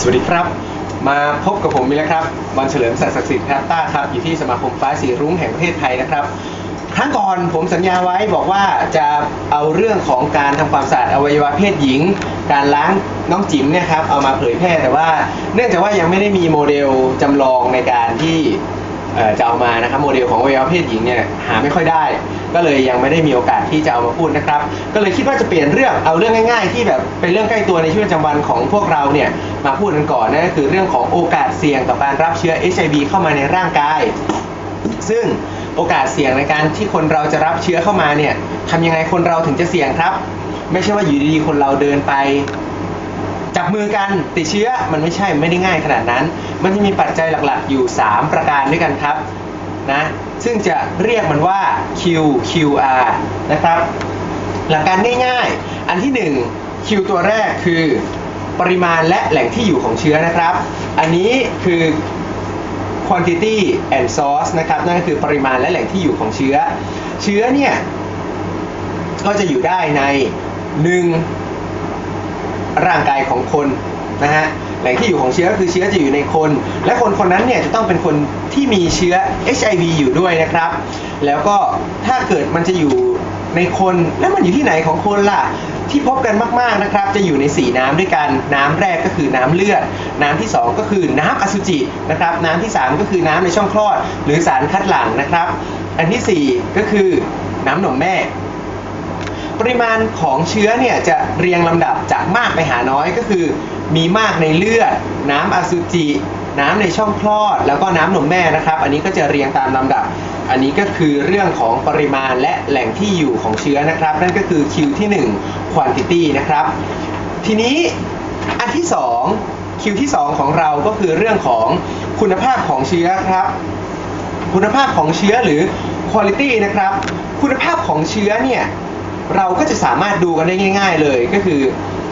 สวัสดีครับ มาพบกับผมอีแล้วครับบอลเฉลิมศักดิ์ศักดิ์สิทธิ์ครับต้าครับ อยู่ที่สมาคมฟ้าสีรุ้งแห่งประเทศไทยนะครับ ครั้งก่อนผมสัญญาไว้บอกว่าจะเอาเรื่องของการทำความสะอาดอวัยวะเพศหญิง การล้างน้องจิ๋มเนี่ยครับเอามาเผยแพร่แต่ว่า เนื่องจากว่ายังไม่ได้มีโมเดลจำลองในการที่จะเอามานะครับโมเดลของอวัยวะเพศหญิงเนี่ยหาไม่ค่อยได้ ก็เลยยังไม่ได้มีโอกาสที่จะเอามาพูดนะครับ ก็เลยคิดว่าจะเปลี่ยนเรื่องเอาเรื่องง่าย ๆ ที่แบบเป็นเรื่องใกล้ตัวในชีวิตประจำวันของพวกเราเนี่ยมาพูดกันก่อนนั่นก็คือเรื่องของโอกาสเสี่ยงต่อการรับเชื้อ HIV เข้ามาในร่างกาย ซึ่งโอกาสเสี่ยงในการที่คนเราจะรับเชื้อเข้ามาเนี่ยทำยังไงคนเราถึงจะเสี่ยงครับ ไม่ใช่ว่าอยู่ดีๆคนเราเดินไป จับมือกันติดเชื้อมันไม่ใช่ไม่ได้ง่ายขนาดนั้น มันจะมีปัจจัยหลักๆ อยู่ 3 ประการด้วยกันครับ นะ ซึ่งจะเรียกมันว่า Q QR นะครับ หลักการง่ายๆ อันที่ 1 Q ตัวแรกคือปริมาณและแหล่งที่อยู่ของเชื้อนะครับ อันนี้คือ quantity and source นะครับ นั่นก็คือปริมาณและแหล่งที่อยู่ของเชื้อ เชื้อเนี่ย ก็จะอยู่ได้ใน 1 ร่างกายของคนนะฮะ แหล่งที่อยู่ของเชื้อก็คือเชื้อจะอยู่ในคน และคนคนนั้นเนี่ยจะต้องเป็นคนที่มีเชื้อ HIV อยู่ด้วยนะครับ แล้วก็ถ้าเกิดมันจะอยู่ในคนแล้วมันอยู่ที่ไหนของคนล่ะ ที่พบกันมากๆนะครับ จะอยู่ใน 4 น้ำด้วยกัน น้ำแรกก็คือน้ำเลือด น้ำที่ 2 ก็คือน้ำอสุจินะครับ น้ำที่ 3 ก็คือน้ำในช่องคลอด หรือสารคัดหลั่งนะครับ อันทีสี่4 ก็คือน้ำนมแม่ ปริมาณของเชื้อเนี่ยจะเรียงลำดับจากมากไปหาน้อยก็คือ มีมากในเลือด น้ำอสุจิ น้ำในช่องคลอด แล้วก็น้ำนมแม่นะครับ อันนี้ก็จะเรียงตามลำดับ อันนี้ก็คือเรื่องของปริมาณและแหล่งที่อยู่ของเชื้อนะครับ นั่นก็คือ Q ที่ 1 quantity นะครับ ทีนี้อันที่ 2 Q ที่ 2 ของเราก็คือเรื่องของคุณภาพของเชื้อครับ คุณภาพของเชื้อหรือ quality นะครับ คุณภาพของเชื้อเนี่ยเราก็จะสามารถดูกันได้ง่าย ๆ เลยก็คือ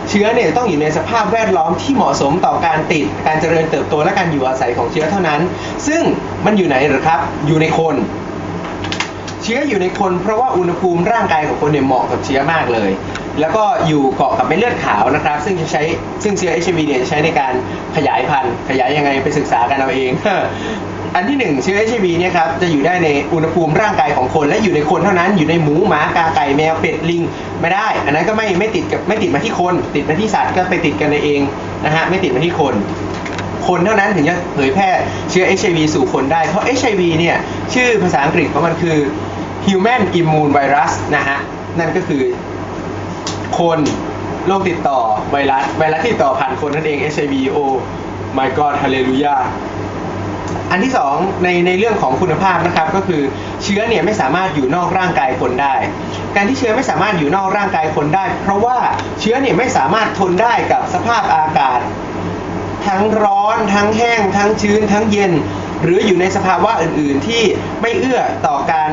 เชื้อเนี่ยต้องอยู่ในสภาพแวดล้อมที่เหมาะสมต่อการติด การเจริญเติบโตและการอยู่อาศัยของเชื้อเท่านั้น ซึ่งมันอยู่ไหนหรือครับ อยู่ในคน เชื้ออยู่ในคนเพราะว่าอุณหภูมิร่างกายของคนเนี่ยเหมาะกับเชื้อมากเลย แล้วก็อยู่เกาะกับเม็ดเลือดขาวนะครับ ซึ่งจะใช้ซึ่งเชื้อ HIV เนี่ยจะใช้ในการขยายพันธุ์ ขยายยังไงไปศึกษากันเอาเอง อันที่หนึ่งเชื้อ HIV เนี่ยครับจะอยู่ได้ในอุณหภูมิร่างกายของคน และอยู่ในคนเท่านั้นอยู่ในหมูหมากาไก่แมวเป็ดลิงไม่ได้ อันนั้นก็ไม่ไม่ติดกับไม่ติดมาที่คน ติดมาที่สัตว์ก็ไปติดกันในเองนะฮะไม่ติดมาที่คน คนเท่านั้นถึงจะเผยแพร่เชื้อ HIV สู่คนได้ เพราะ HIV เนี่ยชื่อภาษาอังกฤษของมันคือ Human Immune Virus นะฮะนั่นก็คือคนโรคติดต่อไวรัสไวรัสที่ติดต่อผ่านคนนั่นเอง HIV โอ้ my god hallelujah อันที่สองในในเรื่องของคุณภาพนะครับก็คือเชื้อเนี่ยไม่สามารถอยู่นอกร่างกายคนได้ การที่เชื้อไม่สามารถอยู่นอกร่างกายคนได้ เพราะว่าเชื้อเนี่ยไม่สามารถทนได้กับสภาพอากาศ ทั้งร้อนทั้งแห้ง ทั้งชื้น ทั้งเย็น หรืออยู่ในสภาวะอื่น ๆ ที่ไม่เอื้อต่อการ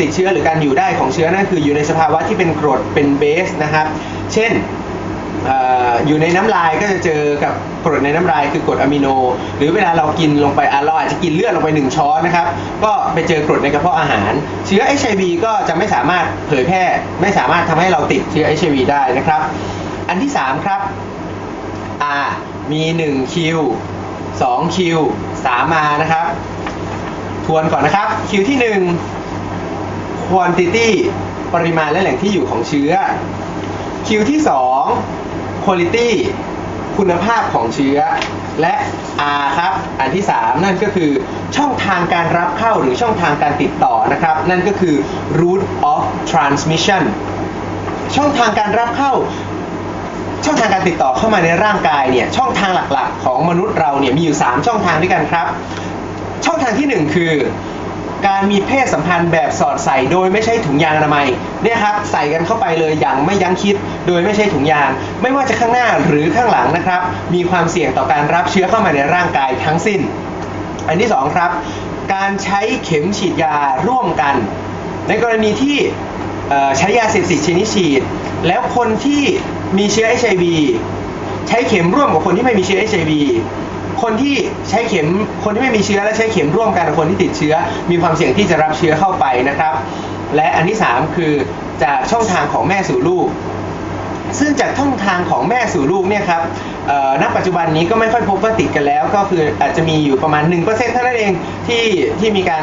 ติดเชื้อหรือการอยู่ได้ของเชื้อนั่นคืออยู่ในสภาวะที่เป็นกรดเป็นเบสนะครับ เช่น อยู่ในน้ำลายก็จะเจอกับกรดในน้ำลายคือกรดอะมิโน หรือเวลาเรากินลงไปเราอาจจะกินเลือดลงไปหนึ่งช้อนนะครับ ก็ไปเจอกรดในกระเพาะอาหาร เชื้อ HIV ก็จะไม่สามารถเผยแพร่ไม่สามารถทำให้เราติดเชื้อ HIV ได้นะครับ อันที่ 3 ครับ R มี 1 Q 2 Q 3 R นะครับ ทวนก่อนนะครับ Q ที่ 1 quantity ปริมาณและแหล่งที่อยู่ของเชื้อคิวที่ 2 quality คุณภาพของเชื้อ และ R ครับ อันที่ 3 นั่นก็คือช่องทางการรับเข้าหรือช่องทางการติดต่อนะครับ นั่นก็คือ route of transmission ช่องทางการรับเข้า ช่องทางการติดต่อเข้ามาในร่างกายเนี่ยช่องทางหลักๆ ของมนุษย์เราเนี่ยมีอยู่ 3 ช่องทางด้วยกันครับ ช่องทางที่ 1 คือ การมีเพศสัมพันธ์แบบสอดใส่โดยไม่ใช่ถุงยางอนามัยเนี่ยครับใส่กันเข้าไปเลยอย่างไม่ยั้งคิด โดยไม่ใช่ถุงยาง ไม่ว่าจะข้างหน้าหรือข้างหลังนะครับ มีความเสี่ยงต่อการรับเชื้อเข้ามาในร่างกายทั้งสิ้น อันที่สองครับการใช้เข็มฉีดยาร่วมกัน ในกรณีที่ใช้ยาเสพติดชนิดฉีด แล้วคนที่มีเชื้อ HIV ใช้เข็มร่วมกับคนที่ไม่มีเชื้อ HIV คนที่ใช้เข็มคนที่ไม่มีเชื้อและใช้เข็มร่วมกันกับคนที่ติดเชื้อ มีความเสี่ยงที่จะรับเชื้อเข้าไปนะครับ และอันที่ 3 คือจากช่องทางของแม่สู่ลูก ซึ่งจากช่องทางของแม่สู่ลูกเนี่ยครับณปัจจุบันนี้ก็ไม่ค่อยพบว่าติดกันแล้ว ก็คืออาจจะมีอยู่ประมาณ 1%เท่านั้นเองที่ที่มีการ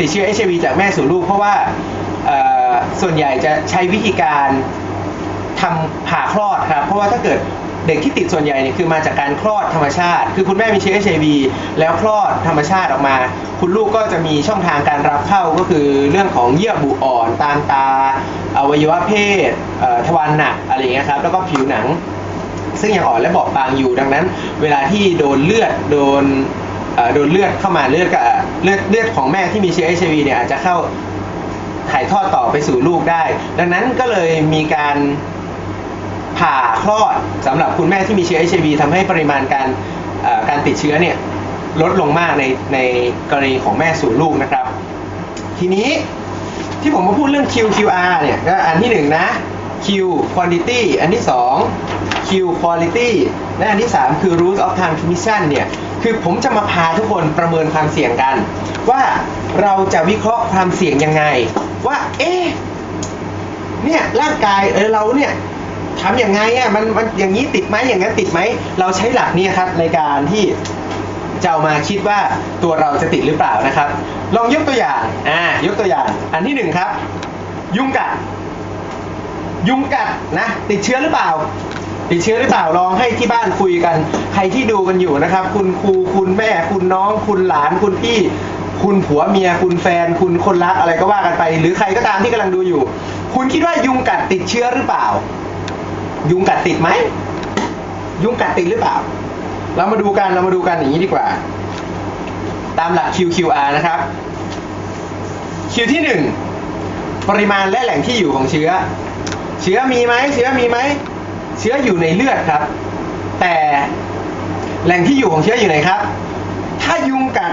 ติดเชื้อ HIV จากแม่สู่ลูก เพราะว่าส่วนใหญ่จะใช้วิธีการทำผ่าคลอดครับ เพราะว่าถ้าเกิด เด็กที่ติดส่วนใหญ่เนี่ยคือมาจากการคลอดธรรมชาติ คือคุณแม่มีเชื้อ HIV แล้วคลอดธรรมชาติออกมา คุณลูกก็จะมีช่องทางการรับเข้าก็คือเรื่องของเยื่อบุอ่อนตามตา อวัยวะเพศทวารหนักอะไรอย่างเงี้ยครับแล้วก็ผิวหนัง ซึ่งยังอ่อนและบอบบางอยู่ดังนั้น เวลาที่โดนเลือดโดนโดนเลือดเข้ามาเลือดกับเลือดเลือดของแม่ที่มีเชื้อ HIV เนี่ยอาจจะเข้าถ่ายทอดต่อไปสู่ลูกได้ ดังนั้นก็เลยมีการ ผ่าคลอดสำหรับคุณแม่ที่มีเชื้อ HIV ทำให้ปริมาณการการติดเชื้อเนี่ยลดลงมากในในกรณีของแม่สู่ลูกนะครับ ทีนี้ที่ผมมาพูดเรื่อง QQR เนี่ยก็อันที่หนึ่งนะ Q quantity อันที่สอง Q quality และอันที่สามคือ route of transmission เนี่ยคือผมจะมาพาทุกคนประเมินความเสี่ยงกัน ว่าเราจะวิเคราะห์ความเสี่ยงยังไง ว่าเอ๊ะเนี่ยร่างกายเออเราเนี่ย ทำยังไงอะมันมันอย่างนี้ติดไหมอย่างนั้นติดไหม เราใช้หลักนี้ครับในการที่จะเอามาคิดว่าตัวเราจะติดหรือเปล่านะครับ ลองยกตัวอย่างอ่ายกตัวอย่าง อันที่หนึ่งครับ ยุงกัด ยุงกัดนะติดเชื้อหรือเปล่า ติดเชื้อหรือเปล่าลองให้ที่บ้านคุยกัน ใครที่ดูกันอยู่นะครับ คุณครูคุณแม่ คุณน้อง คุณหลานคุณพี่ คุณผัวเมีย คุณแฟน คุณคนรักอะไรก็ว่ากันไป หรือใครก็ตามที่กำลังดูอยู่ คุณคิดว่ายุงกัดติดเชื้อหรือเปล่า ยุงกัดติดไหม ยุงกัดติดหรือเปล่า เรามาดูกัน เรามาดูกันอย่างนี้ดีกว่า ตามหลัก QQR นะครับ Q ที่ 1 ปริมาณและแหล่งที่อยู่ของเชื้อ เชื้อมีไหม เชื้อมีไหม เชื้ออยู่ในเลือดครับ แต่แหล่งที่อยู่ของเชื้ออยู่ไหนครับ ถ้ายุงกัด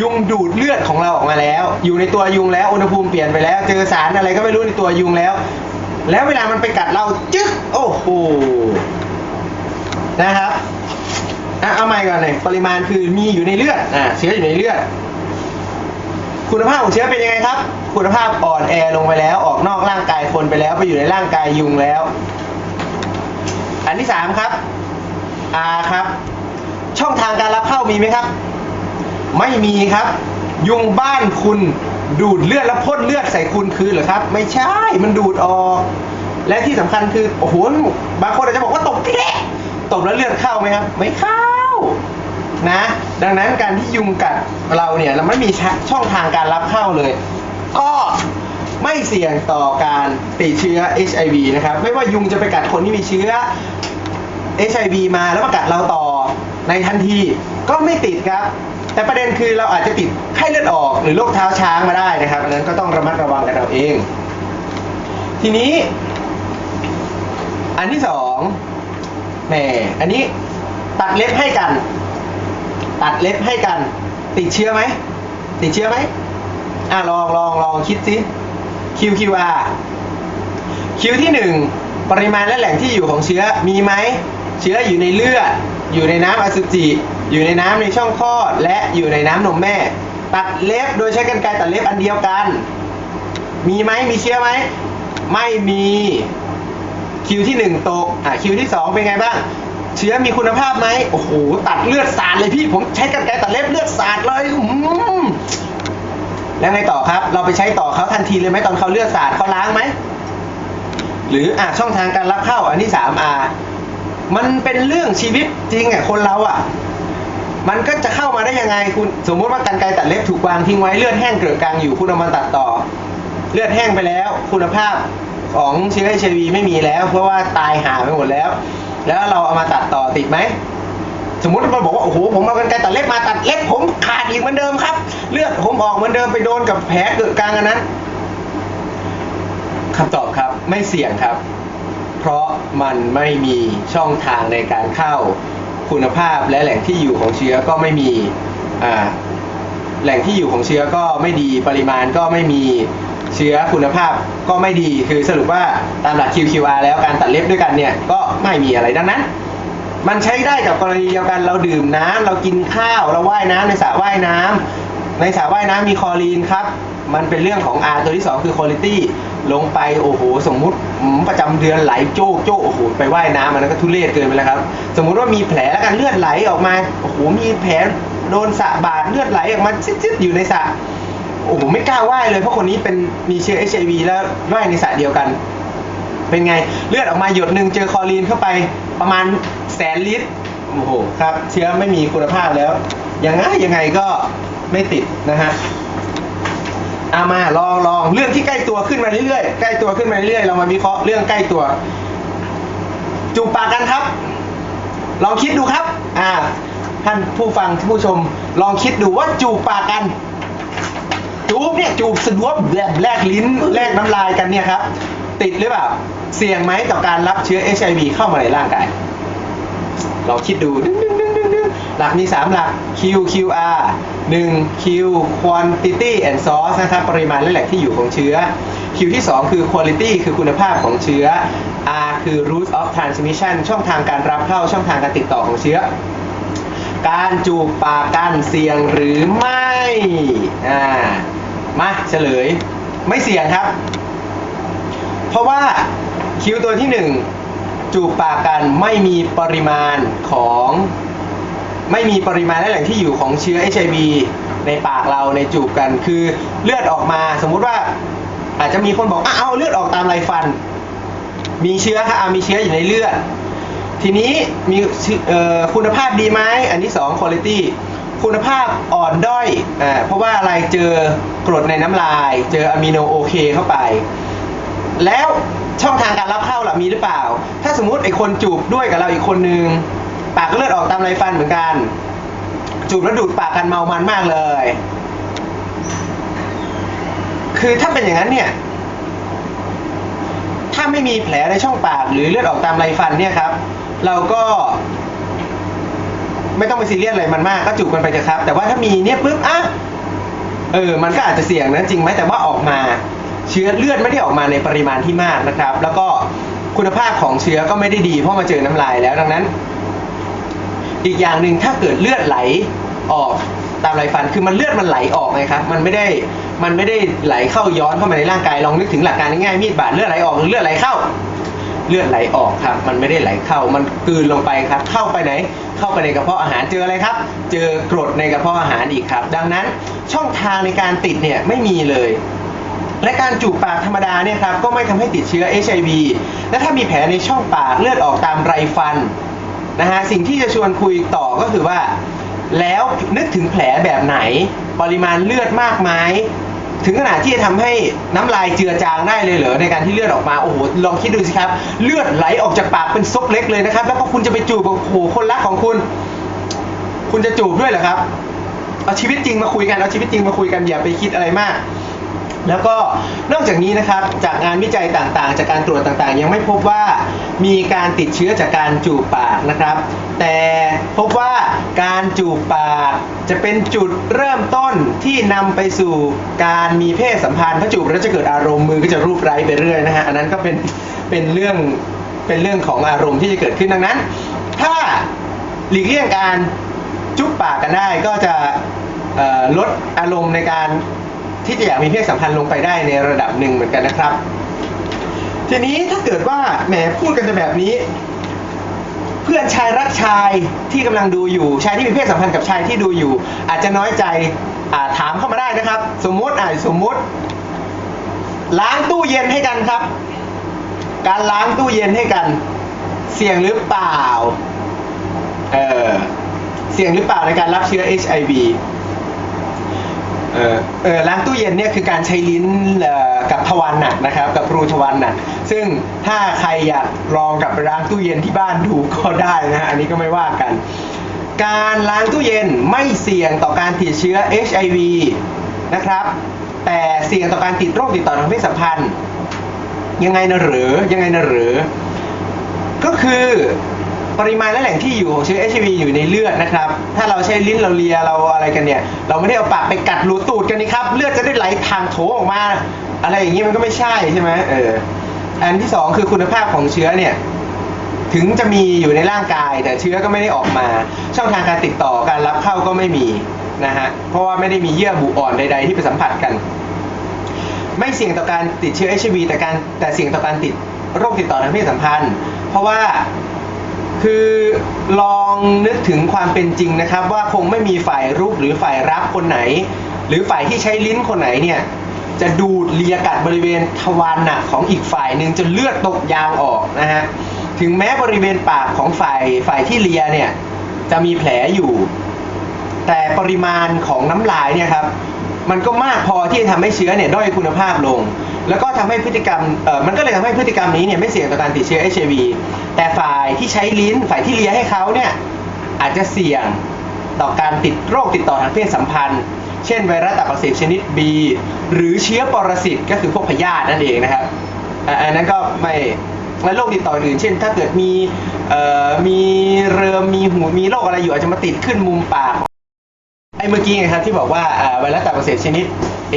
ยุงดูดเลือดของเราออกมาแล้ว อยู่ในตัวยุงแล้ว อุณหภูมิเปลี่ยนไปแล้ว เจอสารอะไรก็ไม่รู้ในตัวยุงแล้ว แล้วเวลามันไปกัดเราจึ๊กโอ้โหนะครับอะเอาใหม่ก่อนเลยปริมาณคือมีอยู่ในเลือดอ่าเชื้ออยู่ในเลือด คุณภาพของเชื้อเป็นยังไงครับ คุณภาพอ่อนแอลงไปแล้ว ออกนอกร่างกายคนไปแล้ว ไปอยู่ในร่างกายยุงแล้ว อันที่สามครับ R ครับ ช่องทางการรับเข้ามีไหมครับ ไม่มีครับ ยุงบ้านคุณ ดูดเลือดแล้วพ่นเลือดใส่คุณคืนเหรอครับ ไม่ใช่มันดูดออก และที่สำคัญคือโอ้โหบางคนอาจจะบอกว่าตบแกะตบแล้วเลือดเข้าไหมครับ ไม่เข้านะ ดังนั้นการที่ยุงกัดเราเนี่ยเราไม่มีช่องทางการรับเข้าเลย ก็ไม่เสี่ยงต่อการติดเชื้อ HIV นะครับ ไม่ว่ายุงจะไปกัดคนที่มีเชื้อ HIV มาแล้วมากัดเราต่อในทันทีก็ไม่ติดครับ แต่ประเด็นคือเราอาจจะติดไข้เลือดออกหรือโรคเท้าช้างมาได้นะครับอันนั้นก็ต้องระมัดระวังกันเราเอง ทีนี้ อันที่สองแหมอันนี้ตัดเล็บให้กัน ตัดเล็บให้กัน ติดเชื้อไหมติดเชื้อไหมอะลองลองลองคิดสิ QQR Q ที่หนึ่งปริมาณและแหล่งที่อยู่ของเชื้อมีไหมเชื้ออยู่ในเลือดอยู่ในน้ำอสุจิ อยู่ในน้ำในช่องคลอดและอยู่ในน้ำนมแม่ ตัดเล็บโดยใช้กรรไกรตัดเล็บอันเดียวกัน มีไหมมีเชื้อไหมไม่มีคิวที่หนึ่งตกอะคิวที่สองเป็นไงบ้าง เชื้อมีคุณภาพไหมโอ้โหตัดเลือดสาดเลยพี่ผมใช้กรรไกรตัดเล็บเลือดสาดเลยอืมแล้วไงต่อครับ เราไปใช้ต่อเขาทันทีเลยไหมตอนเขาเลือดสาดเขาล้างไหมหรืออะช่องทางการรับเข้าอันที่สามอะมันเป็นเรื่องชีวิตจริงอะคนเราอะ มันก็จะเข้ามาได้ยังไงคุณสมมติว่ากันไกตัดเล็บถูกวางทิ้งไว้เลือดแห้งเกลือกลางอยู่คุณเอามาตัดต่อ เลือดแห้งไปแล้ว คุณภาพของเชื้อ HIV ไม่มีแล้ว เพราะว่าตายหาไปหมดแล้ว แล้วเราเอามาตัดต่อติดไหมสมมติมันบอกว่าโอ้โหผมเอากันไกตัดเล็บมาตัดเล็บผมขาดอีกเหมือนเดิมครับ เลือดผมออกเหมือนเดิมไปโดนกับแผลเกิดกลางอันนั้นคำตอบครับไม่เสี่ยงครับ เพราะมันไม่มีช่องทางในการเข้า คุณภาพและแหล่งที่อยู่ของเชื้อก็ไม่มีแหล่งที่อยู่ของเชื้อก็ไม่ดีปริมาณก็ไม่มีเชื้อคุณภาพก็ไม่ดีคือสรุปว่าตามหลัก QQR แล้วการตัดเล็บด้วยกันเนี่ยก็ไม่มีอะไรดังนั้น มันใช้ได้กับกรณีเดียวกันเราดื่มน้ำเรากินข้าวเราว่ายน้ำในสระว่ายน้ำในสระว่ายน้ำมีคลอรีนครับ มันเป็นเรื่องของ R ตัวที่ 2 คือ quality ลงไปโอ้โหสมมุติประจำเดือนไหลโจ๊กโจ๊กโอ้โหไปว่ายน้ำมันก็ทุเรศเกินไปแล้วครับ สมมุติว่ามีแผลแล้วกันเลือดไหลออกมาโอ้โหมีแผลโดนสะบาดเลือดไหลออกมาซิดๆอยู่ในสระโอ้โหไม่กล้าว่ายเลยเพราะคนนี้เป็นมีเชื้อ HIV แล้วว่ายในสระเดียวกัน เป็นไงเลือดออกมาหยดหนึ่งเจอคอรีนเข้าไปประมาณแสนลิตรโอ้โหครับ เชื้อไม่มีคุณภาพแล้วยังไงยังไงก็ไม่ติดนะฮะ อามาลองลองเรื่องที่ใกล้ตัวขึ้นมาเรื่อยๆใกล้ตัวขึ้นมาเรื่อยๆเรามาวิเคราะห์เรื่องใกล้ตัว จูบปากกันครับ ลองคิดดูครับ อ่า ท่านผู้ฟังท่านผู้ชม ลองคิดดูว่าจูบปากกัน จูบเนี่ยจูบสะดวกแลบแลกลิ้นแลกน้ำลายกันเนี่ยครับ ติดหรือเปล่าเสี่ยงไหมต่อการรับเชื้อ HIV เข้ามาในร่างกาย ลองคิดดูหลักมี3หลัก Q QR 1 Q quantity and source นะครับปริมาณและแหล่งที่อยู่ของเชื้อ Q ที่ 2 คือ quality คือคุณภาพของเชื้อ R คือ route of transmission ช่องทางการรับเข้าช่องทางการติดต่อของเชื้อ การจูบปากกันเสี่ยงหรือไม่อ่ามาเฉลย ไม่เสี่ยงครับ เพราะว่าคิวตัวที่หนึ่งจูบปากกันไม่มีปริมาณของ ไม่มีปริมาณและแหล่งที่อยู่ของเชื้อ HIV ในปากเราในจูบกัน คือเลือดออกมาสมมุติว่าอาจจะมีคนบอกอ้าวเลือดออกตามไรฟัน มีเชื้อค่ะมีเชื้ออยู่ในเลือด ทีนี้มีคุณภาพดีไหมอันที่สอง quality คุณภาพอ่อนด้อยอ่าเพราะว่าอะไรเจอกรดในน้ำลาย เจออะมิโนโอเคเข้าไป แล้วช่องทางการรับเข้าล่ะมีหรือเปล่า ถ้าสมมุติไอคนจูบด้วยกับเราอีกคนนึง ปากก็เลือดออกตามไรฟันเหมือนกัน จูบแล้วดูดปากกันเมามันมากเลย คือถ้าเป็นอย่างนั้นเนี่ย ถ้าไม่มีแผลในช่องปากหรือเลือดออกตามไรฟันเนี่ยครับ เราก็ไม่ต้องไปซีเรียสอะไรมันมากก็จูบกันไปเถอะครับ แต่ว่าถ้ามีเนี่ยปุ๊บอะเออ มันก็อาจจะเสี่ยงนะจริงไหมแต่ว่าออกมา เชื้อเลือดไม่ได้ออกมาในปริมาณที่มากนะครับ แล้วก็คุณภาพของเชื้อก็ไม่ได้ดีเพราะมาเจอน้ำลายแล้วดังนั้น อีกอย่างหนึ่งถ้าเกิดเลือดไหลออกตามไรฟันคือมันเลือดมันไหลออกไงครับ มันไม่ได้มันไม่ได้ไหลเข้าย้อนเข้ามาในร่างกายลองนึกถึงหลักการง่ายๆมีดบาดเลือดไหลออกหรือเลือดไหลเข้า เลือดไหลออกครับ มันไม่ได้ไหลเข้า มันกลืนลงไปครับ เข้าไปไหน เข้าไปในกระเพาะอาหารเจออะไรครับ เจอกรดในกระเพาะอาหารอีกครับ ดังนั้นช่องทางในการติดเนี่ยไม่มีเลยและการจูบปากธรรมดาเนี่ยครับก็ไม่ทำให้ติดเชื้อ HIV และถ้ามีแผลในช่องปากเลือดออกตามไรฟัน นะฮะสิ่งที่จะชวนคุยต่อก็คือว่า แล้วนึกถึงแผลแบบไหน ปริมาณเลือดมากไหมถึงขนาดที่จะทำให้น้ำลายเจือจางได้เลยเหรอในการที่เลือดออกมาโอ้โหลองคิดดูสิครับ เลือดไหลออกจากปากเป็นซกเล็กเลยนะครับ แล้วก็คุณจะไปจูบกับโอ้โหคนรักของคุณ คุณจะจูบด้วยเหรอครับเอาชีวิตจริงมาคุยกันเอาชีวิตจริงมาคุยกันอย่าไปคิดอะไรมาก แล้วก็นอกจากนี้นะครับจากงานวิจัยต่างๆ จากการตรวจต่างๆ ยังไม่พบว่ามีการติดเชื้อจากการจูบปากนะครับ แต่พบว่าการจูบปากจะเป็นจุดเริ่มต้นที่นำไปสู่การมีเพศสัมพันธ์ถ้าจูบแล้วจะเกิดอารมณ์มือก็จะรูปไร้ไปเรื่อยนะฮะอันนั้นก็เป็นเป็นเรื่องเป็นเรื่องของอารมณ์ที่จะเกิดขึ้นดังนั้น ถ้าหลีกเลี่ยงการจุบปากกันได้ก็จะลดอารมณ์ในการ ที่จะอยากมีเพศสัมพันธ์ลงไปได้ในระดับหนึ่งเหมือนกันนะครับ ทีนี้ถ้าเกิดว่าแหมพูดกันแต่แบบนี้ เพื่อนชายรักชายที่กำลังดูอยู่ชายที่มีเพศสัมพันธ์กับชายที่ดูอยู่ อาจจะน้อยใจถามเข้ามาได้นะครับ สมมติอ่าสมมติ ล้างตู้เย็นให้กันครับ การล้างตู้เย็นให้กัน เสี่ยงหรือเปล่าเออเสี่ยงหรือเปล่าในการรับเชื้อ HIV เออเออล้างตู้เย็นเนี่ยคือการใช้ลิ้นกับทวารหนักนะครับ กับรูทวารหนักซึ่งถ้าใครอยากลองกับล้างตู้เย็นที่บ้านดูก็ได้นะฮะอันนี้ก็ไม่ว่ากัน การล้างตู้เย็นไม่เสี่ยงต่อการติดเชื้อ HIV นะครับ แต่เสี่ยงต่อการติดโรคติดต่อทางเพศสัมพันธ์ ยังไงนะหรือยังไงนะหรือ ก็คือ ปริมาณและแหล่งที่อยู่ของเชื้อ HIV อยู่ในเลือดนะครับ ถ้าเราใช้ลิ้นเราเลียเราอะไรกันเนี่ย เราไม่ได้เอาปากไปกัดรูตูดกันนี่ครับ เลือดจะได้ไหลทางโถออกมา อะไรอย่างนี้มันก็ไม่ใช่ใช่ไหมเออ อันที่สองคือคุณภาพของเชื้อเนี่ย ถึงจะมีอยู่ในร่างกาย แต่เชื้อก็ไม่ได้ออกมา ช่องทางการติดต่อการรับเข้าก็ไม่มีนะฮะ เพราะว่าไม่ได้มีเยื่อบุอ่อนใด ๆ ที่ไปสัมผัสกัน ไม่เสี่ยงต่อการติดเชื้อ HIV แต่การแต่เสี่ยงต่อการติดโรคติดต่อทางเพศสัมพันธ์ เพราะว่า คือลองนึกถึงความเป็นจริงนะครับ ว่าคงไม่มีฝ่ายรุกหรือฝ่ายรับคนไหน หรือฝ่ายที่ใช้ลิ้นคนไหนเนี่ยจะดูดเลียกัดบริเวณทวารหนักของอีกฝ่ายหนึ่งจนเลือดตกยางออกนะฮะถึงแม้บริเวณปากของฝ่ายฝ่ายที่เลียเนี่ยจะมีแผลอยู่ แต่ปริมาณของน้ำลายเนี่ยครับมันก็มากพอที่จะทำให้เชื้อเนี่ยด้อยคุณภาพลง แล้วก็ทำให้พฤติกรรมเออมันก็เลยทำให้พฤติกรรมนี้เนี่ยไม่เสี่ยงต่อการติดเชื้อ HIV แต่ฝ่ายที่ใช้ลิ้นฝ่ายที่เลียให้เขาเนี่ยอาจจะเสี่ยงต่อการติดโรคติดต่อทางเพศสัมพันธ์ เช่นไวรัสตับอักเสบชนิด B หรือเชื้อปรสิตก็คือพวกพยาธินั่นเองนะครับอันนั้นก็ไม่และโรคติดต่ออื่น เช่น ถ้าเกิดมีเอ่อมีเริมมีหูมีโรคอะไรอยู่อาจจะมาติดขึ้นมุมปากไอ้เมื่อกี้ไงครับที่บอกว่าไวรัสตับอักเสบชนิด A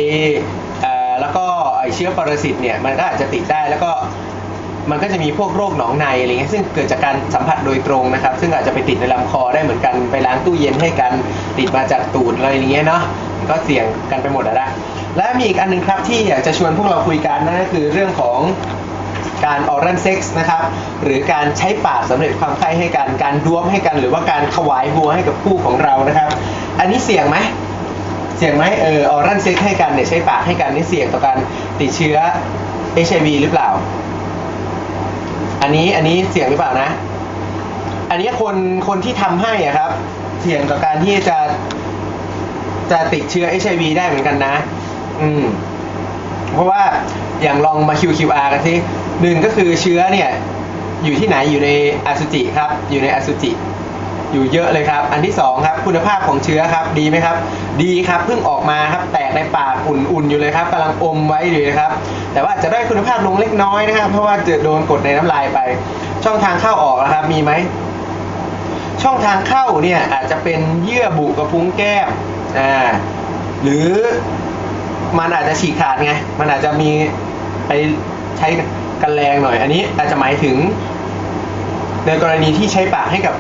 อ่าแล้วก็ เชื้อปรสิตเนี่ยมันก็อาจจะติดได้แล้วก็มันก็จะมีพวกโรคหนองในอะไรเงี้ยซึ่งเกิดจากการสัมผัสโดยตรงนะครับ ซึ่งอาจจะไปติดในลำคอได้เหมือนกันไปล้างตู้เย็นให้กันติดมาจากตูดอะไรอย่างเงี้ยเนาะก็เสี่ยงกันไปหมดอะนะและมีอีกอันหนึงครับที่อยากจะชวนพวกเราคุยกันนั่นก็คือเรื่องของการออรันเซ็กส์นะครับ หรือการใช้ปากสำเร็จความใคร่ให้กัน การด้วมให้กัน หรือว่าการถวายบัวให้กับคู่ของเรานะครับ อันนี้เสี่ยงไหม เสี่ยงไหมเออออรันเซ็กให้กันเนี่ยใช้ปากให้กันนี่เสี่ยงต่อการติดเชื้อ HIV หรือเปล่า อันนี้อันนี้เสี่ยงหรือเปล่านะ อันนี้คนคนที่ทำให้อะครับ เสี่ยงต่อการที่จะจะติดเชื้อ HIV ได้เหมือนกันนะ อืม เพราะว่าอย่างลองมา QQR กันสิหนึ่งก็คือเชื้อเนี่ย อยู่ที่ไหนอยู่ในอสุจิครับ อยู่ในอสุจิ อยู่เยอะเลยครับ อันที่สองครับคุณภาพของเชื้อครับดีไหมครับ ดีครับเพิ่งออกมาครับแตกในปากอุ่นๆอยู่เลยครับกำลังอมไว้อยู่เลยครับแต่ว่าอาจจะได้คุณภาพลงเล็กน้อยนะครับ เพราะว่าจะโดนกดในน้ำลายไป ช่องทางเข้าออกนะครับมีไหมช่องทางเข้าเนี่ยอาจจะเป็นเยื่อบุกระพุ้งแก้มอ่าหรือมันอาจจะฉีกขาดไง มันอาจจะมีไปใช้กันแรงหน่อย อันนี้อาจจะหมายถึง ในกรณีที่ใช้ปากให้กับ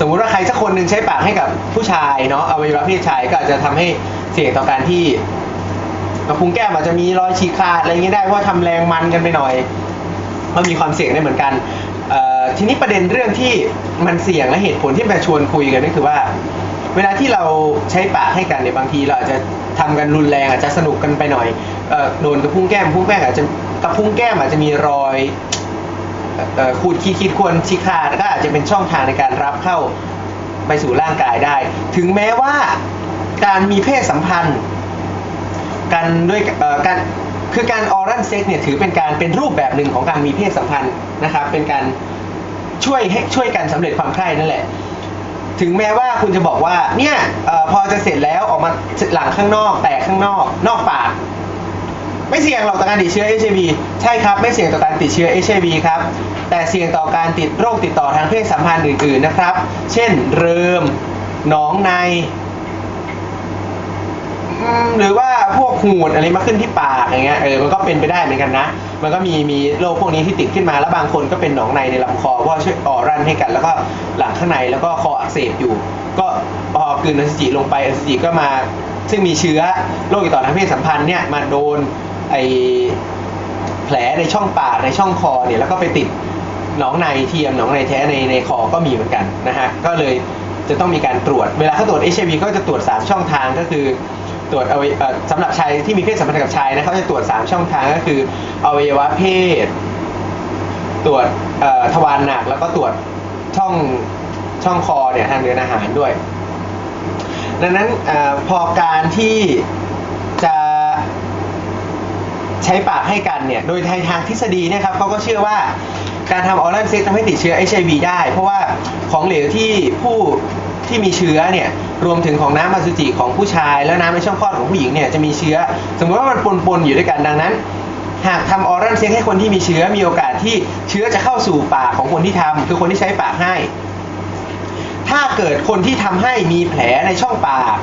สมมุติว่าใครสักคนหนึ่งใช้ปากให้กับผู้ชายเนาะอวัยวะเพศชายก็อาจจะทำให้เสี่ยงต่อการที่กระพุ้งแก้มอาจจะมีรอยฉีกขาดอะไรอย่างเงี้ยได้เพราะว่าทำแรงมันกันไปหน่อยมันมีความเสี่ยงได้เหมือนกันทีนี้ประเด็นเรื่องที่มันเสี่ยงและเหตุผลที่มาชวนคุยกันก็คือว่า เวลาที่เราใช้ปากให้กันเนี่ยบางทีเราอาจจะทำกันรุนแรงอาจจะสนุกกันไปหน่อยอโดนกระพุ้งแก้มกระพุ้งแก้มอาจจะกระพุ้งแก้มอาจจะมีรอย เอ่อขูดขีดขีดควรฉีกขาก็อาจจะเป็นช่องทางในการรับเข้าไปสู่ร่างกายได้ ถึงแม้ว่าการมีเพศสัมพันธ์กันด้วยการคือการออรัลเซ็กเนี่ยถือเป็นการเป็นรูปแบบหนึ่งของการมีเพศสัมพันธ์นะครับ เป็นการช่วยให้ช่วยกันสำเร็จความใคร่นั่นแหละ ถึงแม้ว่าคุณจะบอกว่าเนี่ยอพอจะเสร็จแล้วออกมาหลังข้างนอกแตกข้างนอก นอกปาก ไม่เสี่ยงหรอกต่อการติดเชื้อ HIV ใช่ครับ ไม่เสี่ยงต่อการติดเชื้อ HIV ครับ แต่เสี่ยงต่อการติดโรคติดต่อทางเพศสัมพันธ์อื่นๆนะครับ เช่น เริมหนองใน หรือว่าพวกหูดอะไรมาขึ้นที่ปากอย่างเงี้ย เออ มันก็เป็นไปได้เหมือนกันนะ มันก็มีมีโรคพวกนี้ที่ติดขึ้นมา แล้วบางคนก็เป็นหนองในในลำคอ เพราะว่าช่วยออรันให้กัน แล้วก็หลังข้างในแล้วก็คออักเสบอยู่ ก็พอกลืนอสุจิลงไปอสุจิก็มาซึ่งมีเชื้อโรคติดต่อทางเพศสัมพันธ์เนี่ยมาโดน ไอแผลในช่องปากในช่องคอเนี่ยแล้วก็ไปติดหนองในเทียมหนองในแท้ในในคอก็มีเหมือนกันนะฮะก็เลยจะต้องมีการตรวจเวลาเขาตรวจ HIV ก็จะตรวจสามช่องทางก็คือตรวจอวัยเอ่อสำหรับชายที่มีเพศสัมพันธ์กับชายนะเขาจะตรวจ 3 ช่องทางก็คืออวัยวะเพศ ตรวจอ่อทวารหนักแล้วก็ตรวจช่องช่องคอเนี่ยทางเดินอาหารด้วย ดังนั้นอพอการที่ ใช้ปากให้กันเนี่ย โดยทางทฤษฎีเนะครับเขาก็เชื่อว่าการทำออรัลเซ็กทำให้ติดเชื้อ HIV ได้ เพราะว่าของเหลวที่ผู้ที่มีเชื้อเนี่ยรวมถึงของน้ำอสุจิของผู้ชาย และน้ำในช่องคลอดของผู้หญิงเนี่ยจะมีเชื้อ สมมติว่ามันปนๆอยู่ด้วยกันดังนั้น หากทำออรัลเซ็กให้คนที่มีเชื้อมีโอกาสที่เชื้อจะเข้าสู่ปากของคนที่ทำคือคนที่ใช้ปากให้ ถ้าเกิดคนที่ทำให้มีแผลในช่องปาก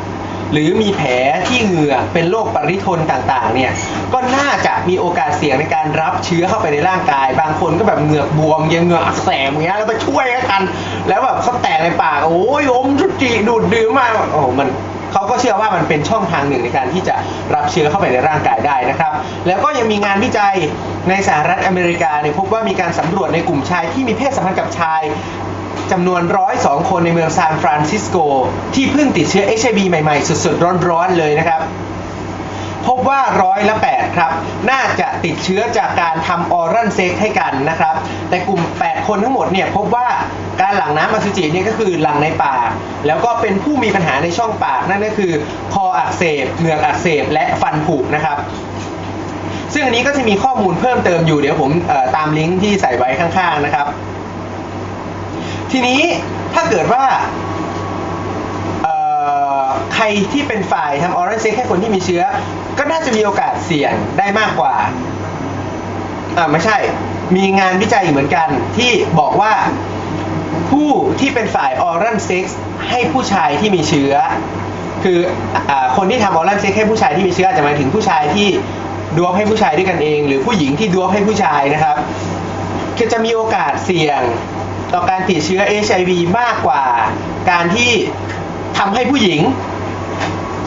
หรือมีแผลที่เหงือเป็นโรคปริทนต่างๆเนี่ยก็น่าจะมีโอกาสเสี่ยงในการรับเชื้อเข้าไปในร่างกาย บางคนก็แบบเหงือกบวมยังเหงือกอักเสบอย่างเงี้ยแล้วไปช่วยกัน แล้วแบบเขาแตกในปากโอ้ยอมสุจิดูดดื่มมากโอ้มันเขาก็เชื่อว่ามันเป็นช่องทางหนึ่งในการที่จะรับเชื้อเข้าไปในร่างกายได้นะครับ แล้วก็ยังมีงานวิจัยในสหรัฐอเมริกาเนี่ยพบว่ามีการสำรวจในกลุ่มชายที่มีเพศสัมพันธ์กับชาย จำนวน 102 คนในเมืองซานฟรานซิสโก ที่เพิ่งติดเชื้อ HIV ใหม่ๆ สดๆ ร้อนๆ เลยนะครับ พบว่าร้อยละ8ครับ น่าจะติดเชื้อจากการทำออรัลเซ็กให้กันนะครับ แต่กลุ่ม 8 คนทั้งหมดเนี่ยพบว่าการหลั่งน้ำอสุจิเนี่ยก็คือหลั่งในปาก แล้วก็เป็นผู้มีปัญหาในช่องปากนั่นก็คือ คออักเสบเหงือกอักเสบและฟันผุนะครับซึ่งอันนี้ก็จะมีข้อมูลเพิ่มเติมอยู่เดี๋ยวผมตามลิงก์ที่ใส่ไว้ข้างๆนะครับ ทีนี้ถ้าเกิดว่าใครที่เป็นฝ่ายทำออรัลเซ็กให้คนที่มีเชื้อ ก็น่าจะมีโอกาสเสี่ยงได้มากกว่าอ่าไม่ใช่ มีงานวิจัยเหมือนกันที่บอกว่าผู้ที่เป็นฝ่ายออรัลเซ็กให้ผู้ชายที่มีเชื้อ คืออาคนที่ทำออรัลเซ็กให้ผู้ชายที่มีเชื้ออาจจะหมายถึงผู้ชายที่ดวบให้ผู้ชายด้วยกันเอง หรือผู้หญิงที่ดวบให้ผู้ชายนะครับคือจะมีโอกาสเสี่ยง ต่อการติดเชื้อ HIV มากกว่าการที่ทำให้ผู้หญิง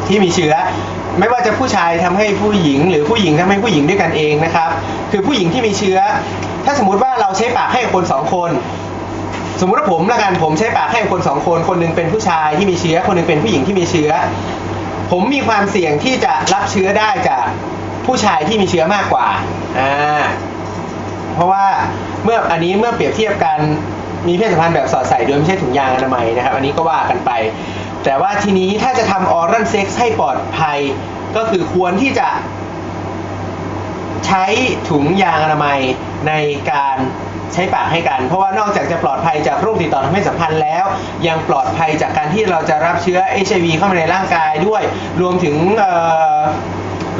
ที่มีเชื้อ ไม่ว่าจะผู้ชายทำให้ผู้หญิง หรือผู้หญิงทำให้ผู้หญิงด้วยกันเองนะครับ คือผู้หญิงที่มีเชื้อ ถ้าสมมุติว่าเราใช้ปากให้คนสองคน สมมุติว่าผมละกันผมใช้ปากให้คนสองคน คนหนึงเป็นผู้ชายที่มีเชื้อ คนหนึงเป็นผู้หญิงที่มีเชื้อ ผมมีความเสี่ยงที่จะรับเชื้อได้จากผู้ชายที่มีเชื้อมากกว่าอ่าเพราะว่าเมื่ออันนี้เมื่อเปรียบเทียบกัน มีเพศสัมพันธ์แบบสอดใส่โดยไม่ใช่ถุงยางอนามัยนะครับ อันนี้ก็ว่ากันไป แต่ว่าทีนี้ถ้าจะทำออรัลเซ็กซ์ให้ปลอดภัย ก็คือควรที่จะใช้ถุงยางอนามัยในการใช้ปากให้กัน เพราะว่านอกจากจะปลอดภัยจากโรคติดต่อทางเพศสัมพันธ์แล้ว ยังปลอดภัยจากการที่เราจะรับเชื้อ HIV เข้ามาในร่างกายด้วย รวมถึง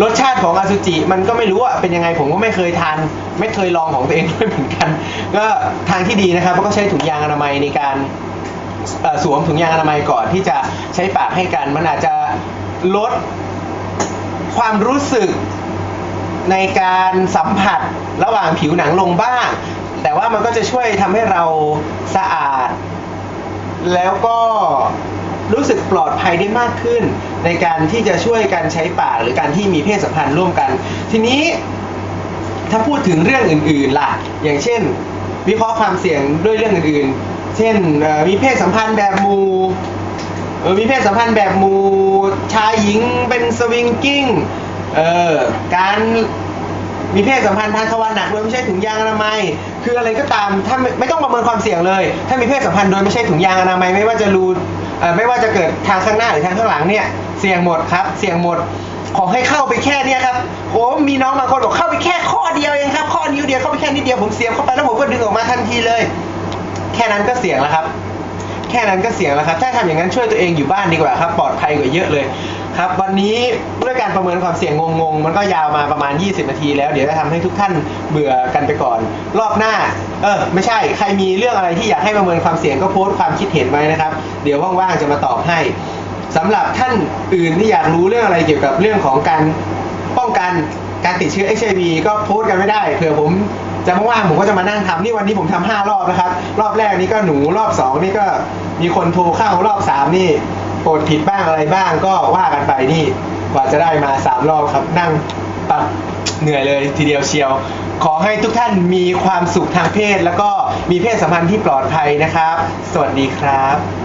รสชาติของอสุจิมันก็ไม่รู้อะเป็นยังไงผมก็ไม่เคยทาน ไม่เคยลองของตัวเองด้วยเหมือนกัน ก็ทางที่ดีนะครับก็ใช้ถุงยางอนามัยในการสวมถุงยางอนามัยก่อนที่จะใช้ปากให้กัน มันอาจจะลดความรู้สึกในการสัมผัสระหว่างผิวหนังลงบ้าง แต่ว่ามันก็จะช่วยทำให้เราสะอาด แล้วก็ รู้สึกปลอดภัยได้มากขึ้น ในการที่จะช่วยกันใช้ปากหรือการที่มีเพศสัมพันธ์ร่วมกัน ทีนี้ถ้าพูดถึงเรื่องอื่นๆล่ะ อย่างเช่น วิเคราะห์ความเสี่ยงด้วยเรื่องอื่นๆ เช่นมีเพศสัมพันธ์แบบมูมีเพศสัมพันธ์แบบมูชายหญิงเป็นสวิงกิ้งเออการมีเพศสัมพันธ์ทางทวารหนักโดยไม่ใช่ถุงยางอนามัย คืออะไรก็ตามถ้าไม่ต้องประเมินความเสี่ยงเลย ถ้ามีเพศสัมพันธ์โดยไม่ใช่ถุงยางอนามัยไม่ว่าจะรู ไม่ว่าจะเกิดทางข้างหน้าหรือทางข้างหลังเนี่ยเสี่ยงหมดครับ เสี่ยงหมดขอให้เข้าไปแค่เนี้ยครับโอ้มีน้องบางคนบอกเข้าไปแค่ข้อเดียวเองครับ ข้อนิ้วเดียวเข้าไปแค่นิดเดียวผมเสียบเข้าไปแล้วผมก็ดึงออกมาทันทีเลย แค่นั้นก็เสี่ยงแล้วครับ แค่นั้นก็เสี่ยงแล้วครับ ถ้าทำอย่างนั้นช่วยตัวเองอยู่บ้านดีกว่าครับ ปลอดภัยกว่าเยอะเลย ครับวันนี้ด้วยการประเมินความเสี่ยงงงๆ มันก็ยาวมาประมาณ 20 นาทีแล้ว เดี๋ยวจะทำให้ทุกท่านเบื่อกันไปก่อน รอบหน้า เออไม่ใช่ใครมีเรื่องอะไรที่อยากให้ประเมินความเสี่ยงก็โพสต์ความคิดเห็นไว้นะครับ เดี๋ยวว่างๆจะมาตอบให้สำหรับท่านอื่นที่อยากรู้เรื่องอะไรเกี่ยวกับเรื่องของการป้องกันการติดเชื้อ HIV ก็โพสต์กันไม่ได้เผื่อผมจะว่างๆผมก็จะมานั่งทำนี่วันนี้ผมทำห้ารอบนะครับ รอบแรกนี่ก็หนูรอบสองนี่ก็มีคนโทรเข้ารอบสามนี่ โกรธผิดบ้างอะไรบ้างก็ว่ากันไปนี่กว่าจะได้มาสามรอบครับนั่งปัดเหนื่อยเลยทีเดียวเชียว ขอให้ทุกท่านมีความสุขทางเพศ แล้วก็มีเพศสัมพันธ์ที่ปลอดภัยนะครับ สวัสดีครับ